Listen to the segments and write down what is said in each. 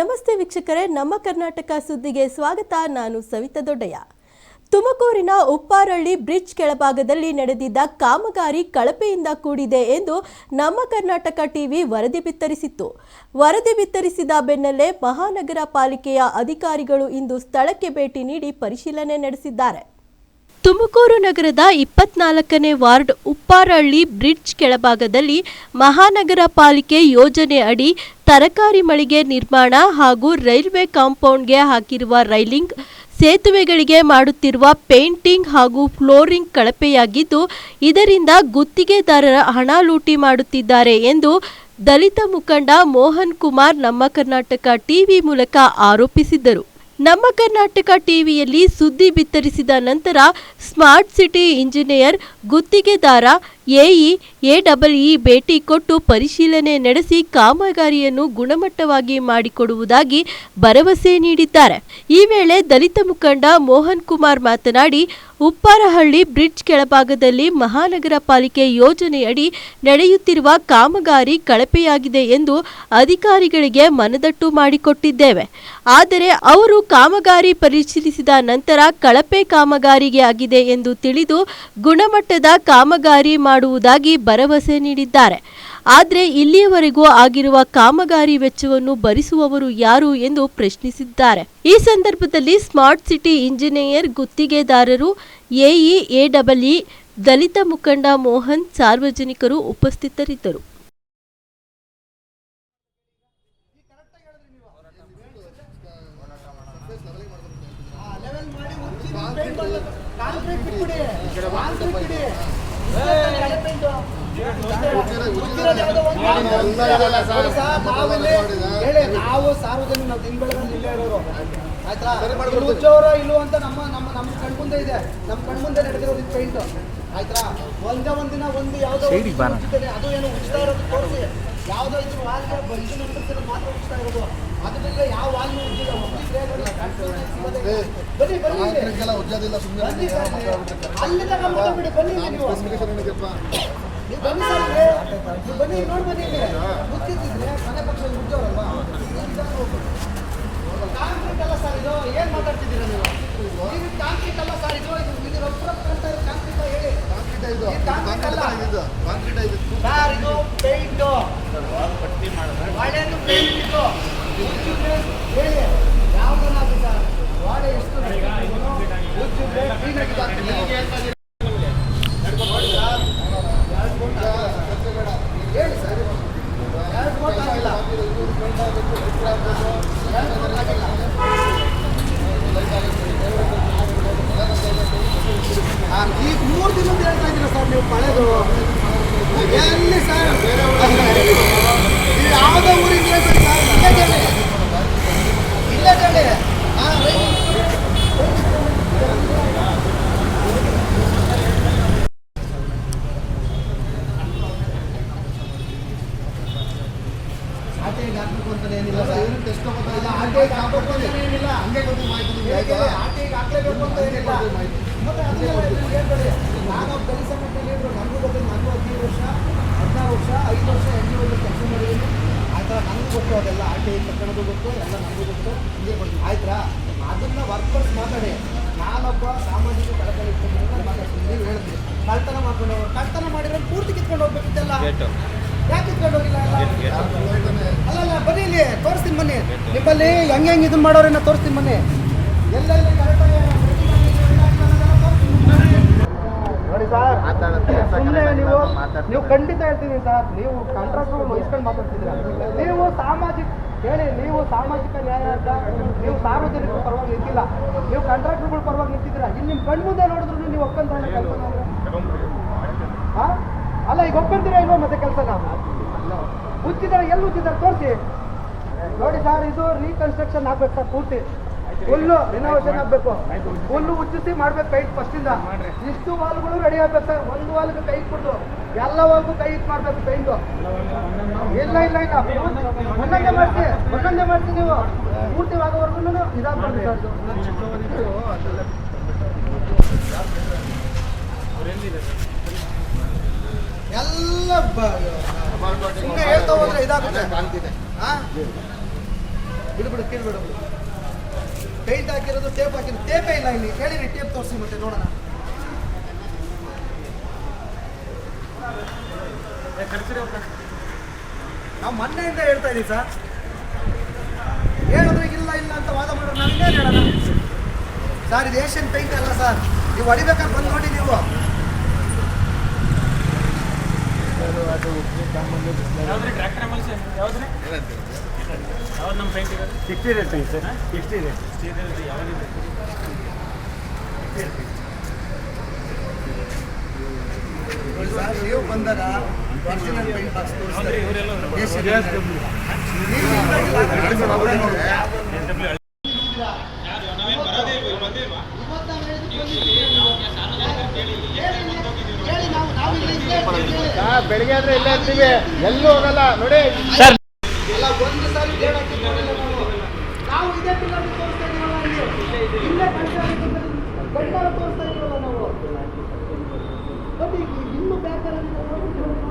ನಮಸ್ತೆ ವೀಕ್ಷಕರೇ, ನಮ್ಮ ಕರ್ನಾಟಕ ಸುದ್ದಿಗೆ ಸ್ವಾಗತ. ನಾನು ಸವಿತಾ ದೊಡ್ಡಯ್ಯ. ತುಮಕೂರಿನ ಉಪ್ಪಾರಳ್ಳಿ ಬ್ರಿಡ್ಜ್ ಕೆಳಭಾಗದಲ್ಲಿ ನಡೆದಿದ್ದ ಕಾಮಗಾರಿ ಕಳಪೆಯಿಂದ ಕೂಡಿದೆ ಎಂದು ನಮ್ಮ ಕರ್ನಾಟಕ ಟಿವಿ ವರದಿ ಬಿತ್ತರಿಸಿತ್ತು. ವರದಿ ಬಿತ್ತರಿಸಿದ ಬೆನ್ನಲ್ಲೇ ಮಹಾನಗರ ಪಾಲಿಕೆಯ ಅಧಿಕಾರಿಗಳು ಇಂದು ಸ್ಥಳಕ್ಕೆ ಭೇಟಿ ನೀಡಿ ಪರಿಶೀಲನೆ ನಡೆಸಿದ್ದಾರೆ. ತುಮಕೂರು ನಗರದ ಇಪ್ಪತ್ನಾಲ್ಕನೇ ವಾರ್ಡ್ ಉಪ್ಪಾರಳ್ಳಿ ಬ್ರಿಡ್ಜ್ ಕೆಳಭಾಗದಲ್ಲಿ ಮಹಾನಗರ ಪಾಲಿಕೆ ಯೋಜನೆ ಅಡಿ ತರಕಾರಿ ಮಳಿಗೆ ನಿರ್ಮಾಣ ಹಾಗೂ ರೈಲ್ವೆ ಕಾಂಪೌಂಡ್ಗೆ ಹಾಕಿರುವ ರೈಲಿಂಗ್ ಸೇತುವೆಗಳಿಗೆ ಮಾಡುತ್ತಿರುವ ಪೇಂಟಿಂಗ್ ಹಾಗೂ ಫ್ಲೋರಿಂಗ್ ಕಳಪೆಯಾಗಿದ್ದು, ಇದರಿಂದ ಗುತ್ತಿಗೆದಾರರ ಹಣ ಲೂಟಿ ಮಾಡುತ್ತಿದ್ದಾರೆ ಎಂದು ದಲಿತ ಮುಖಂಡ ಮೋಹನ್ ಕುಮಾರ್ ನಮ್ಮ ಕರ್ನಾಟಕ ಟಿವಿ ಮೂಲಕ ಆರೋಪಿಸಿದ್ದರು. ನಮ್ಮ ಕರ್ನಾಟಕ ಟಿವಿಯಲ್ಲಿ ಸುದ್ದಿ ಬಿತ್ತರಿಸಿದ ನಂತರ ಸ್ಮಾರ್ಟ್ ಸಿಟಿ ಇಂಜಿನಿಯರ್, ಗುತ್ತಿಗೆದಾರ, A E A double E ಭೇಟಿ ಕೊಟ್ಟು ಪರಿಶೀಲನೆ ನಡೆಸಿ ಕಾಮಗಾರಿಯನ್ನು ಗುಣಮಟ್ಟವಾಗಿ ಮಾಡಿಕೊಡುವುದಾಗಿ ಭರವಸೆ ನೀಡಿದ್ದಾರೆ. ಈ ವೇಳೆ ದಲಿತ ಮುಖಂಡ ಮೋಹನ್ ಕುಮಾರ್ ಮಾತನಾಡಿ ಉಪ್ಪಾರಹಳ್ಳಿ ಬ್ರಿಡ್ಜ್ ಕೆಳಭಾಗದಲ್ಲಿ ಮಹಾನಗರ ಪಾಲಿಕೆ ಯೋಜನೆಯಡಿ ನಡೆಯುತ್ತಿರುವ ಕಾಮಗಾರಿ ಕಳಪೆಯಾಗಿದೆ ಎಂದು ಅಧಿಕಾರಿಗಳಿಗೆ ಮನದಟ್ಟು ಮಾಡಿಕೊಟ್ಟಿದ್ದೇವೆ. ಆದರೆ ಅವರು ಕಾಮಗಾರಿ ಪರಿಶೀಲಿಸಿದ ನಂತರ ಕಳಪೆ ಕಾಮಗಾರಿಗೆ ಆಗಿದೆ ಎಂದು ತಿಳಿದು ಗುಣಮಟ್ಟದ ಕಾಮಗಾರಿ ಮಾಡುವುದಾಗಿ ಭರವಸೆ ನೀಡಿದ್ದಾರೆ. ಆದರೆ ಇಲ್ಲಿಯವರೆಗೂ ಆಗಿರುವ ಕಾಮಗಾರಿ ವೆಚ್ಚವನ್ನು ಭರಿಸುವವರು ಯಾರು ಎಂದು ಪ್ರಶ್ನಿಸಿದ್ದಾರೆ. ಈ ಸಂದರ್ಭದಲ್ಲಿ ಸ್ಮಾರ್ಟ್ ಸಿಟಿ ಇಂಜಿನಿಯರ್ ಗುತ್ತಿಗೆದಾರರು ಎಇ ದಲಿತ ಮುಖಂಡ ಮೋಹನ್ ಸಾರ್ವಜನಿಕರು ಉಪಸ್ಥಿತರಿದ್ದರು ಲೆವೆಲ್ ಮಾಡಿ ಉಚ್ಚಿ ಪೇಂಟ್ ಮಾಡ್ಬೇಕು. ಕಾಂಕ್ರೀಟ್ ಬಿಟ್ಬಿಡಿ. ಕಾಂಕ್ರೀಟ್ ಬಿಡಿ. ಉಚ್ಚಿರೋದು ಯಾವುದೋ ಒಂದು ನೋಡಿ ಸರ್, ನಾವಿಲ್ಲಿ ಹೇಳಿ, ನಾವು ಸಾರ್ವಜನಿಕ ನಾವು ದಿನ ಬೆಳಗ್ಗೆ ಇಲ್ಲೇ ಇರೋರು. ಆಯ್ತಾ? ಇಲ್ಲಿ ಅಂತ ನಮ್ಮ ನಮ್ಮ ನಮ್ಮ ಕಣ್ಮುಂದೆ ಇದೆ. ನಮ್ಮ ಕಣ್ಮುಂದೆ ನಡೆದಿರೋದು ಪೇಂಟ್ ಆಯ್ತಾ? ಒಂದೇ ಒಂದಿನ ಒಂದು ಯಾವುದೋ ಅದು ಏನು ಉಚಿತ ಇರೋದು ತೋರಿಸಿ. ಯಾವುದೋ ಇದು ವಾಲ್ಗೆ ಇದು ನಂಬಿಸಿರೋದು ಮಾತ್ರ ಉಚಿತ ಇರೋದು. ಅದು ಯಾವಾಗ್ಲೂ ಯಾವ ವಾಲ್ನೂ ಉಜ್ಜಿಲ್ಲ ಉಜ್ಜಿದ್ರೆ. ಬನ್ನಿ ಬನ್ನಿ. ಅಲ್ಲಿಂದ ಬನ್ನಿ ಸರ್ ಇಲ್ಲಿ. ಅಲ್ಲಿ ತನಕ ಮಾತಾಡ್ಬಿಡಿ, ಬನ್ನಿ ಇಲ್ಲಿ ನೀವು ನೀವು ಬನ್ನಿ ಸರ್ ಇಲ್ಲಿ. ನೀವು ಬನ್ನಿ ನೋಡಿ ಬನ್ನಿ ಇಲ್ಲಿ. ಗೊತ್ತಿದ್ದಿದ್ರೆ ಮನೆ ಪಕ್ಷ ಉಜ್ಜೋರಲ್ವಾ ಕಾಂಕ್ರೀಟ್ ಅಲ್ಲ ಸರ್ ಇದು. ಏನ್ ಮಾತಾಡ್ತಿದ್ದೀರಾ ನೀವು? ನೀವು ಕಾಂಕ್ರೀಟ್ ಅಲ್ಲ ಸರ್ ಇದು. ಇದು ಇದು ಕಾಂಕ್ರೀಟ್ ರಫ್ ಕಾಣ್ತಾ ಇರೋ ಕಾಂಕ್ರೀಟ್ ಹೇಳಿ. ಇದು. ಕಾಂಕ್ರೀಟ್ ಇದು. ಸರ್ ಇದು. ಪೇಂಟ್ ಒಳ್ಳೆಯದು ಪೇಂಟ್ ಇದು. ಹೇಳಿ. ಯಾವ್ದನ್ನಾದ್ರು ಸರ್ ವಾಡೆ ಎಷ್ಟು ಉಜ್ಜಿದ್ರೆ ಕ್ಲೀನ್ ಆಗಿ ಹಾಕ್ತೀನಿ. ಹೇಳಿ ಸರ್ ಎರಡು ಕೋಟ್ ಆಗಿಲ್ಲ ಎರಡು ಕೋಟ್ ಆಗಿಲ್ಲ ಆ, ಈಗ ಮೂರು ದಿನದ ಹೇಳ್ತಾ ಇದ್ದೀರಾ ಸರ್ ನೀವು ಮಳೆದು ಎಲ್ಲಿ ಸರ್? ಯಾವುದೋ ಊರಿಗೆ ಸರ್ ಇಲ್ಲೇ ಹೇಳಿ ಇಲ್ಲೇ ಹೇಳಿ ಹಾಂ ಆಟೆಗೆ ಹಾಕ್ಬೇಕು ಅಂತಾನೆ ಏನಿಲ್ಲ ಸರ್ ಆಟೆಗೆ ಹಾಕ್ಬೇಕು ಅಂತ ಏನಿಲ್ಲ ಹಂಗೆ ಗೊತ್ತಿಲ್ಲ ಮಾಹಿತಿ ನಿಮ್ಗೆ ಹೇಗೆ ಆಯ್ತಾ? ಆಟೆಗೆ ಹಾಕ್ಲೇಬೇಕು ಅಂತ ಏನಿಲ್ಲ ಮತ್ತೆ ಅದನ್ನೆಲ್ಲ ಇದ್ರಲ್ಲಿ ಹೇಳ್ಬೇಡಿ ನಾನು ಒಬ್ಬ ದಲಿತ ಸಂಘಟನೆ ಲೀಡ್ರು ನನಗೂ ಗೊತ್ತಿಲ್ಲ ನನಗೂ ಹದಿನೈದು ವರ್ಷ ಹದಿನಾರು ವರ್ಷ ಐದು ವರ್ಷ ಎಣ್ಣೆ ಒಂದು ಕೆಲಸ ಮಾಡಿದ್ದೀನಿ ಆಯ್ತಾ ನನಗೂ ಗೊತ್ತು ಅದೆಲ್ಲ ಆರ್ ಟಿ ಐ ತಗೊಳ್ಳೋದು ಗೊತ್ತು ಎಲ್ಲ ನನಗೂ ಗೊತ್ತು ಹಿಂಗೆ ಕೊಡ್ತೀನಿ ಆಯ್ತಾ ಅದನ್ನ ವರ್ಕರ್ಸ್ ಮಾತಾಡಿ ನಾನೊಬ್ಬ ಸಾಮಾಜಿಕ ಕಳಕಳಿ ಇಟ್ಕೊಂಡು ಮಾತಾಡ್ತೀನಿ ನೀವು ಹೇಳಿದ್ರಿ ಕಳ್ತನ ಮಾಡ್ಕೊಂಡು ಹೋಗೋರು. ಕಳ್ತನ ಮಾಡಿದ್ರೆ ಪೂರ್ತಿ ಕಿತ್ಕೊಂಡು ಹೋಗ್ಬೇಕಿತ್ತಲ್ಲ ಯಾಕೆ ಕಿತ್ಕೊಂಡು ಹೋಗಿಲ್ಲ ಎಲ್ಲ ಅಲ್ಲ ಅಲ್ಲ ಬನ್ನಿ ಇಲ್ಲಿ ತೋರಿಸ್ತೀನಿ ಬನ್ನಿ ನಿಮ್ಮಲ್ಲಿ ಹೆಂಗೆ ಹೆಂಗೆ ಇದನ್ನ ಮಾಡೋರನ್ನ ತೋರಿಸ್ತೀನಿ ಬನ್ನಿ ಎಲ್ಲೆಲ್ಲಿ ಕರೆಕ್ಟಾಗಿ ನೋಡಿ ಸರ್ ಸುಮ್ಮನೆ ನೀವು ನೀವು ಖಂಡಿತ ಹೇಳ್ತೀನಿ ಸರ್, ನೀವು ಕಾಂಟ್ರಾಕ್ಟರ್ ವಹಿಸ್ಕೊಂಡು ಮಾತಾಡ್ತಿದ್ದೀರಾ? ನೀವು ಸಾಮಾಜಿಕ, ಹೇಳಿ, ನೀವು ಸಾಮಾಜಿಕ ನ್ಯಾಯ ಅಂತ, ನೀವು ಸಾರ್ವಜನಿಕರ ಪರವಾಗಿ ನಿಂತಿಲ್ಲ. ನೀವು ಕಾಂಟ್ರಾಕ್ಟರ್ಗಳ ಪರವಾಗಿ ನಿಂತಿದ್ದೀರಾ? ಇಲ್ಲಿ ನಿಮ್ಮ ಕಣ್ಣು ಮುಂದೆ ನೋಡಿದ್ರು ನೀವು ಒಪ್ಪಂತ ಅಲ್ಲ, ಈಗ ಒಪ್ಪಂತೀರಾ ಇಲ್ವಾ ಮತ್ತೆ ಕೆಲಸನ ಉಚ್ಚಿದ್ದಾರೆ ಎಲ್ಲಿ ಉಚ್ಚಿದ್ದಾರೆ ತೋರಿಸಿ. ನೋಡಿ ಸರ್, ಇದು ರೀಕನ್ಸ್ಟ್ರಕ್ಷನ್ ಆಗ್ಬೇಕು ಸರ್, ಪೂರ್ತಿ. ಫುಲ್ಲು ರಿನೋವೇಷನ್ ಆಗ್ಬೇಕು. ಫುಲ್ಲು ಉಚ್ಚಿಸಿ ಮಾಡ್ಬೇಕು ಕೈ ಫಸ್ಟಿಂದ ಇಷ್ಟು ವಾಲ್ಗಳು ರೆಡಿ ಆಗ್ಬೇಕು ಸರ್. ಒಂದು ವಾಲ್ಗೆ ಕೈ ಇಟ್ಬಿಟ್ಟು. ಎಲ್ಲ ವಾಲ್ಗೂ ಕೈ ಇಟ್ ಮಾಡ್ಬೇಕು ಪೈಂಟು ಇಲ್ಲ ಇಲ್ಲ ಇಲ್ಲ. ಒಂದೊಂದೇ ಮಾಡಿಸಿ ಒಂದೊಂದೇ ಮಾಡಿಸಿ ನೀವು. ಪೂರ್ತಿ ಆಗೋವರೆಗೂ ಇದಾಗ್ಬಾರ್ದು ಇದು. ಎಲ್ಲ ಸುಮ್ಮನೆ ಹೇಳ್ತಾ ಹೋದ್ರೆ ಇದಾಗುತ್ತೆ. ಕಾಣ್ತಿದೆ ಹಾ? ಬಿಡು ಬಿಡು ಕೀಳು ಬಿಡು ಪೇಂಟ್ ಹಾಕಿರೋದು ಟೇಪ್ ಹಾಕಿರೋದು ಟೇಪೇ ಇಲ್ಲ ಇಲ್ಲಿ. ಹೇಳಿರಿ ಟೇಪ್ ತೋರಿಸಿ ಮತ್ತೆ ನೋಡೋಣ. ನಾವು ಮೊನ್ನೆಯಿಂದ ಹೇಳ್ತಾ ಇದೀವಿ ಸರ್. ಹೇಳಿದ್ರೆ ಇಲ್ಲ ಇಲ್ಲ ಅಂತ ವಾದ ಮಾಡೋರು ನಾವು ಇನ್ನೇನು ಹೇಳೋಣ? ಸರ್ ಇದು ಏಷ್ಯನ್ ಪೇಂಟ್ ಅಲ್ಲ ಸರ್. ನೀವು ಹೊಡಿಬೇಕಾದ್ರೆ ಬಂದು ನೋಡಿ ನೀವು. ಅದು ಎಕ್ಸ್ಟೀರಿಯರ್ ಪೇಂಟ್ ಎಕ್ಸ್ಟೀರಿಯರ್ ಸರ್. ನೀವು ಬಂದಾಗ ಬೆಳಿಗ್ಗೆ ಆದ್ರೆ ಇಲ್ಲೇ ಇರ್ತೀವಿ ಎಲ್ಲೂ ಹೋಗಲ್ಲ ನೋಡಿ ಒಂದು ಸಾರಿ ನಾವು ಇದೇ ತೋರಿಸ್ತಾ ಇದೀವಲ್ಲ ನಾವು ಇನ್ನು ಬೇಕಾದ್ರೆ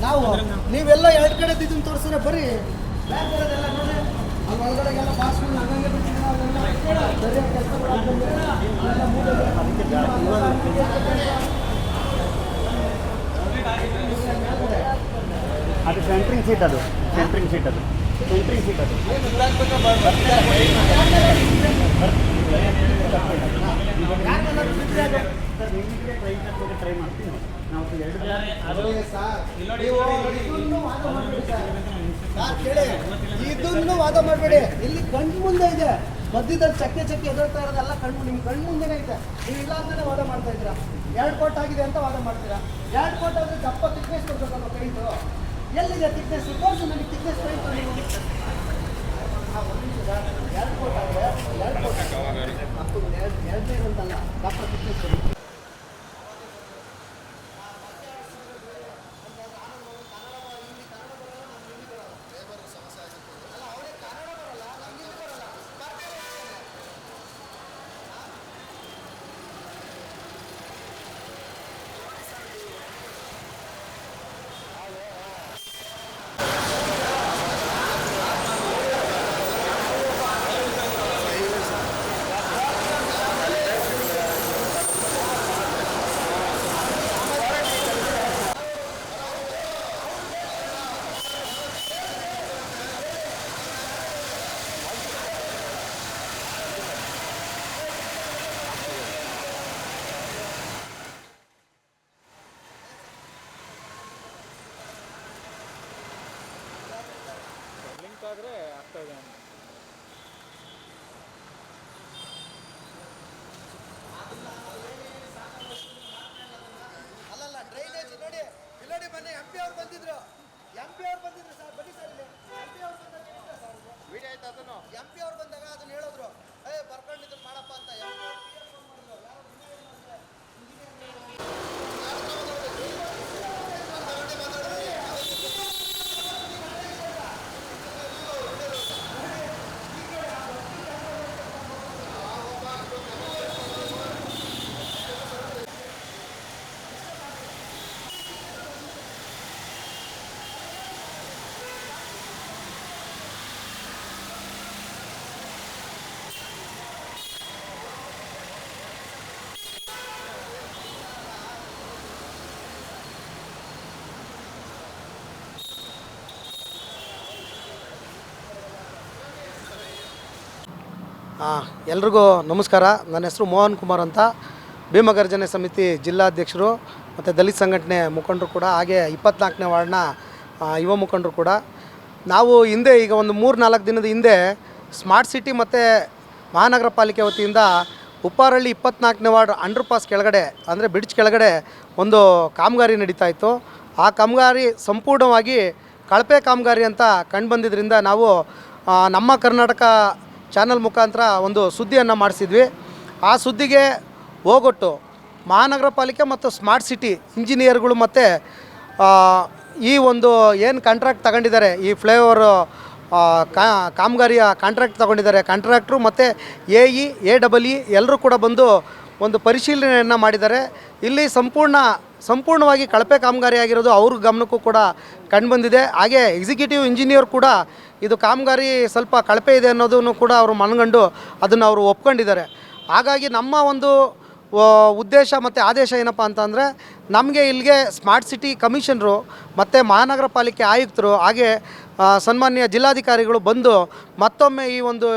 ನಾವು ನೀವೆಲ್ಲ ಎರಡು ಕಡೆ ಇದನ್ನು ತೋರಿಸಿದ್ರೆ ಬರೀ ಅಲ್ಲಿ ಒಳಗಡೆಗೆಲ್ಲ ಬಾಸ್ಗಳು ಹಂಗಂಗೆ ಅದು ಸೆಂಟ್ರಿಂಗ್ ಸೀಟ್ ಅದು. ಸೆಂಟ್ರಿಂಗ್ ಸೀಟ್ ಅದು. ಸೆಂಟ್ರಿಂಗ್ ಸೀಟ್ ಅದು. ಟ್ರೈ ಮಾಡ್ತೀನಿ ನಾವು ನೀವು ಇದನ್ನು ವಾದ ಮಾಡ್ಬೇಡಿ ಇಲ್ಲಿ ಕಣ್ಣು ಮುಂದೆ ಇದೆ ಮಧ್ಯದಲ್ಲಿ ಚಕ್ಕೆ ಚಕ್ಕೆ ಎದುರ್ತಾ ಇರೋದೆಲ್ಲ ಕಣ್ಣು ನಿಮ್ಮ ಕಣ್ಣು ಮುಂದೆನೇ ಇದೆ ನೀವು ಇಲ್ಲ ಅಂತಾನೆ ವಾದ ಮಾಡ್ತಾ ಇದ್ದೀರಾ ಎರಡು ಕೋಟ್ ಆಗಿದೆ ಅಂತ ವಾದ ಮಾಡ್ತೀರಾ ಎರಡು ಕೋಟ್ ಆದ್ರೆ ದಪ್ಪ ತಿಕ್ನೆಸ್ ಕೊಡ್ಬೇಕಲ್ಲ ಕೈದು ಎಲ್ಲಿದೆ ತಿಕ್ನೆಸ್ ತೋರಿಸು ನನಗೆ ತಿಕ್ನೆಸ್ ಪೈಂಟ್ ನೀವು ಎಲ್ರಿಗೂ ನಮಸ್ಕಾರ. ನನ್ನ ಹೆಸರು ಮೋಹನ್ ಕುಮಾರ್ ಅಂತ. ಭೀಮಗರ್ಜನೆ ಸಮಿತಿ ಜಿಲ್ಲಾಧ್ಯಕ್ಷರು ಮತ್ತು ದಲಿತ ಸಂಘಟನೆ ಮುಖಂಡರು ಕೂಡ, ಹಾಗೆ ಇಪ್ಪತ್ನಾಲ್ಕನೇ ವಾರ್ಡ್ನ ಯುವ ಮುಖಂಡರು ಕೂಡ. ನಾವು ಹಿಂದೆ ಈಗ ಒಂದು ಮೂರು ನಾಲ್ಕು ದಿನದ ಹಿಂದೆ ಸ್ಮಾರ್ಟ್ ಸಿಟಿ ಮತ್ತು ಮಹಾನಗರ ಪಾಲಿಕೆ ವತಿಯಿಂದ ಉಪ್ಪಾರಳ್ಳಿ ಇಪ್ಪತ್ನಾಲ್ಕನೇ ವಾರ್ಡ್ ಅಂಡರ್ ಪಾಸ್ ಕೆಳಗಡೆ, ಅಂದರೆ ಬ್ರಿಡ್ಜ್ ಕೆಳಗಡೆ ಒಂದು ಕಾಮಗಾರಿ ನಡೀತಾ ಇತ್ತು. ಆ ಕಾಮಗಾರಿ ಸಂಪೂರ್ಣವಾಗಿ ಕಳಪೆ ಕಾಮಗಾರಿ ಅಂತ ಕಂಡುಬಂದಿದ್ದರಿಂದ ನಾವು ನಮ್ಮ ಕರ್ನಾಟಕ ಚಾನಲ್ ಮುಖಾಂತರ ಒಂದು ಸುದ್ದಿಯನ್ನು ಮಾಡಿಸಿದ್ವಿ. ಆ ಸುದ್ದಿಗೆ ಹೋಗೊಟ್ಟು ಮಹಾನಗರ ಪಾಲಿಕೆ ಮತ್ತು ಸ್ಮಾರ್ಟ್ ಸಿಟಿ ಇಂಜಿನಿಯರ್ಗಳು ಮತ್ತು ಈ ಒಂದು ಏನು ಕಾಂಟ್ರಾಕ್ಟ್ ತಗೊಂಡಿದ್ದಾರೆ, ಈ ಫ್ಲೈಓವರ್ ಕಾಮಗಾರಿಯ ಕಾಂಟ್ರಾಕ್ಟ್ ತಗೊಂಡಿದ್ದಾರೆ ಕಾಂಟ್ರಾಕ್ಟ್ರು ಮತ್ತು A E A double E ಎಲ್ಲರೂ ಕೂಡ ಬಂದು ಒಂದು ಪರಿಶೀಲನೆಯನ್ನು ಮಾಡಿದ್ದಾರೆ. ಇಲ್ಲಿ ಸಂಪೂರ್ಣ, ಸಂಪೂರ್ಣವಾಗಿ ಕಳಪೆ ಕಾಮಗಾರಿ ಆಗಿರೋದು ಅವ್ರ ಗಮನಕ್ಕೂ ಕೂಡ ಕಂಡುಬಂದಿದೆ ಹಾಗೆ ಎಕ್ಸಿಕ್ಯೂಟಿವ್ ಇಂಜಿನಿಯರ್ ಕೂಡ ಇದು ಕಾಮಗಾರಿ ಸ್ವಲ್ಪ ಕಳಪೆ ಇದೆ ಅನ್ನೋದನ್ನು ಕೂಡ ಅವರು ಮನಗಂಡು ಅದನ್ನು ಅವರು ಒಪ್ಕೊಂಡಿದ್ದಾರೆ. ಹಾಗಾಗಿ ನಮ್ಮ ಒಂದು ಉದ್ದೇಶ ಮತ್ತು ಆದೇಶ ಏನಪ್ಪ ಅಂತಂದರೆ, ನಮಗೆ ಇಲ್ಲಿಗೆ ಸ್ಮಾರ್ಟ್ ಸಿಟಿ ಕಮಿಷನರು ಮತ್ತು ಮಹಾನಗರ ಪಾಲಿಕೆ ಆಯುಕ್ತರು ಹಾಗೆ ಸನ್ಮಾನ್ಯ ಜಿಲ್ಲಾಧಿಕಾರಿಗಳು ಬಂದು ಮತ್ತೊಮ್ಮೆ ಈ ಒಂದು